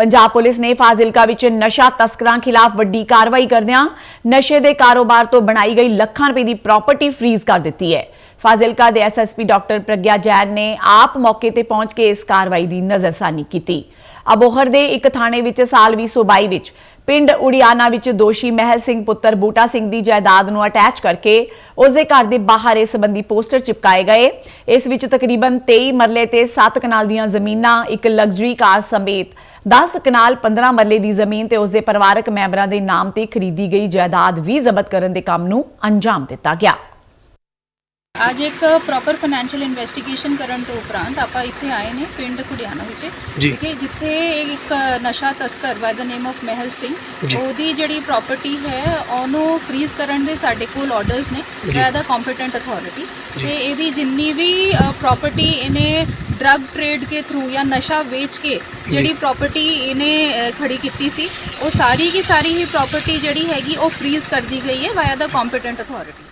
Punjab police ਨੇ ਫਾਜ਼ਿਲਕਾ ਵਿੱਚ ਨਸ਼ਾ ਤਸਕਰਾਂ ਖਿਲਾਫ ਵੱਡੀ ਕਾਰਵਾਈ ਕਰਦਿਆਂ ਨਸ਼ੇ ਦੇ ਕਾਰੋਬਾਰ ਤੋਂ ਬਣਾਈ ਗਈ ਲੱਖਾਂ ਰੁਪਏ ਦੀ ਪ੍ਰਾਪਰਟੀ ਫ੍ਰੀਜ਼ ਕਰ ਦਿੱਤੀ ਹੈ। ਫਾਜ਼ਿਲਕਾ ਦੇ ਐਸਐਸਪੀ ਡਾਕਟਰ ਪ੍ਰਗਿਆ ਜੈਨ ਨੇ ਆਪ ਮੌਕੇ ਤੇ ਪਹੁੰਚ ਕੇ ਇਸ ਕਾਰਵਾਈ ਦੀ ਨਜ਼ਰਸਾਨੀ ਕੀਤੀ। ਅਬੋਹਰ ਦੇ ਇੱਕ ਥਾਣੇ ਵਿੱਚ ਸਾਲ 2022 ਵਿੱਚ ਪਿੰਡ ਉੜਿਆਣਾ ਵਿੱਚ ਦੋਸ਼ੀ ਮਹਿਲ ਸਿੰਘ ਪੁੱਤਰ ਬੂਟਾ ਸਿੰਘ ਦੀ ਜਾਇਦਾਦ ਨੂੰ ਅਟੈਚ ਕਰਕੇ ਉਸ ਦੇ ਘਰ ਦੇ ਬਾਹਰ ਇਸ ਸੰਬੰਧੀ ਪੋਸਟਰ ਚਿਪਕਾਏ ਗਏ। ਇਸ ਵਿੱਚ ਤਕਰੀਬਨ 23 ਮਰਲੇ ਤੇ 7 ਕਨਾਲ ਦੀਆਂ ਜ਼ਮੀਨਾਂ, ਇੱਕ ਲਗਜ਼ਰੀ ਕਾਰ ਸਮੇਤ 10 ਕਨਾਲ 15 ਮਰਲੇ ਦੀ ਜ਼ਮੀਨ ਤੇ ਉਸ ਦੇ ਪਰਿਵਾਰਕ ਮੈਂਬਰਾਂ ਦੇ ਨਾਮ ਤੇ ਖਰੀਦੀ ਗਈ ਜਾਇਦਾਦ ਵੀ ਜ਼ਬਤ ਕਰਨ ਦੇ ਕੰਮ ਨੂੰ ਅੰਜਾਮ ਦਿੱਤਾ ਗਿਆ। ਅੱਜ ਇੱਕ ਪ੍ਰੋਪਰ ਫਾਈਨੈਂਸ਼ੀਅਲ ਇਨਵੈਸਟੀਗੇਸ਼ਨ ਕਰਨ ਤੋਂ ਉਪਰੰਤ ਆਪਾਂ ਇੱਥੇ ਆਏ ਨੇ ਪਿੰਡ ਕੁੜਿਆਣਾ ਵਿੱਚ ਹੈ ਜਿੱਥੇ ਇੱਕ ਨਸ਼ਾ ਤਸਕਰ ਬਾਈ ਦਾ ਨੇਮ ਆਫ ਮਹਿਲ ਸਿੰਘ। ਉਹਦੀ ਜਿਹੜੀ ਪ੍ਰਾਪਰਟੀ ਹੈ ਉਹਨੂੰ ਫ੍ਰੀਜ਼ ਕਰਨ ਦੇ ਸਾਡੇ ਕੋਲ ਆਰਡਰਸ ਨੇ। ਬਾਈ ਦਾ ਕੰਪੀਟੈਂਟ ਅਥਾਰਟੀ ਤੇ ਇਹਦੀ ਜਿੰਨੀ ਵੀ ਪ੍ਰਾਪਰਟੀ ਇਹਨੇ ਡਰੱਗ ਟ੍ਰੇਡ ਕੇ ਥਰੂ ਜਾਂ ਨਸ਼ਾ ਵੇਚ ਕੇ ਜਿਹੜੀ ਪ੍ਰਾਪਰਟੀ ਇਹਨੇ ਖੜੀ ਕੀਤੀ ਸੀ ਉਹ ਸਾਰੀ ਕੀ ਸਾਰੀ ਹੀ ਪ੍ਰਾਪਰਟੀ ਜਿਹੜੀ ਹੈਗੀ ਉਹ ਫ੍ਰੀਜ਼ ਕਰ ਦੀ ਗਈ ਹੈ ਵਾਇਆ ਦਾ ਕੰਪੀਟੈਂਟ ਅਥਾਰਟੀ